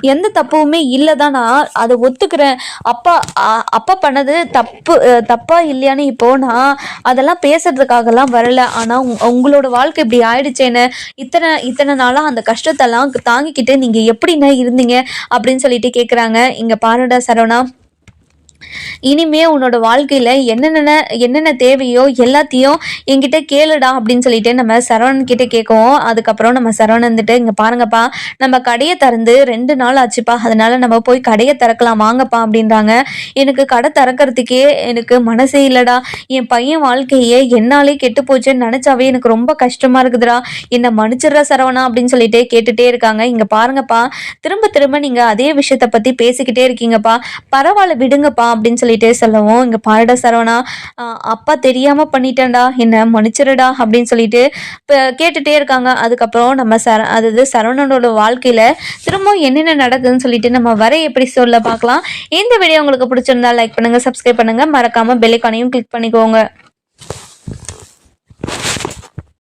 S1: எந்த தப்புமே இல்லை தான் நான் அதை ஒத்துக்கிறேன். அப்பா அ- அப்பா பண்ணது தப்பு தப்பா இல்லையான்னு இப்போ நான் அதெல்லாம் பேசுறதுக்காகலாம் வரல. ஆனா உங்- உங்களோட வாழ்க்கை இப்படி ஆயிடுச்சேன்னு இத்தனை இத்தனை நாளா அந்த கஷ்டத்தெல்லாம் தாங்கிக்கிட்டு நீங்க எப்படின்னா இருந்தீங்க அப்படின்னு சொல்லிட்டு கேக்குறாங்க. இங்க பாருடா சரவணா. இனிமே உன்னோட வாழ்க்கையில என்னென்ன என்னென்ன தேவையோ எல்லாத்தையும் என்கிட்ட கேளுடா அப்படின்னு சொல்லிட்டு நம்ம சரவணன் கிட்ட கேட்கவும் அதுக்கப்புறம் நம்ம சரவணன் வந்துட்டு இங்க பாருங்கப்பா நம்ம கடையை திறந்து ரெண்டு நாள் ஆச்சுப்பா அதனால நம்ம போய் கடையை திறக்கலாம் வாங்கப்பா அப்படின்றாங்க. எனக்கு கடை திறக்கிறதுக்கே எனக்கு மனசே இல்லடா. என் பையன் வாழ்க்கையே என்னாலே கெட்டு போச்சுன்னு நினைச்சாவே எனக்கு ரொம்ப கஷ்டமா இருக்குதுடா. என்னை மன்னிச்சிடுற சரவணா அப்படின்னு சொல்லிட்டு கேட்டுட்டே இருக்காங்க. இங்க பாருங்கப்பா திரும்ப திரும்ப நீங்க அதே விஷயத்த பத்தி பேசிக்கிட்டே இருக்கீங்கப்பா. பரவாயில்ல விடுங்கப்பா அப்படின்னு சொல்லிட்டு சொல்லவும் இங்கே பாருடா சரவணா அப்பா தெரியாமல் பண்ணிட்டேன்டா என்ன மன்னிச்சிருடா அப்படின்னு சொல்லிட்டு இப்போ கேட்டுகிட்டே இருக்காங்க. அதுக்கப்புறம் நம்ம சர அதாவது சரவணனோட வாழ்க்கையில் திரும்பவும் என்னென்ன நடக்குதுன்னு சொல்லிட்டு நம்ம வர எப்படி சொல்ல பார்க்கலாம். இந்த வீடியோ உங்களுக்கு பிடிச்சிருந்தா லைக் பண்ணுங்கள் சப்ஸ்கிரைப் பண்ணுங்க. மறக்காமல் பெல்லைக்கானையும் கிளிக் பண்ணிக்கோங்க.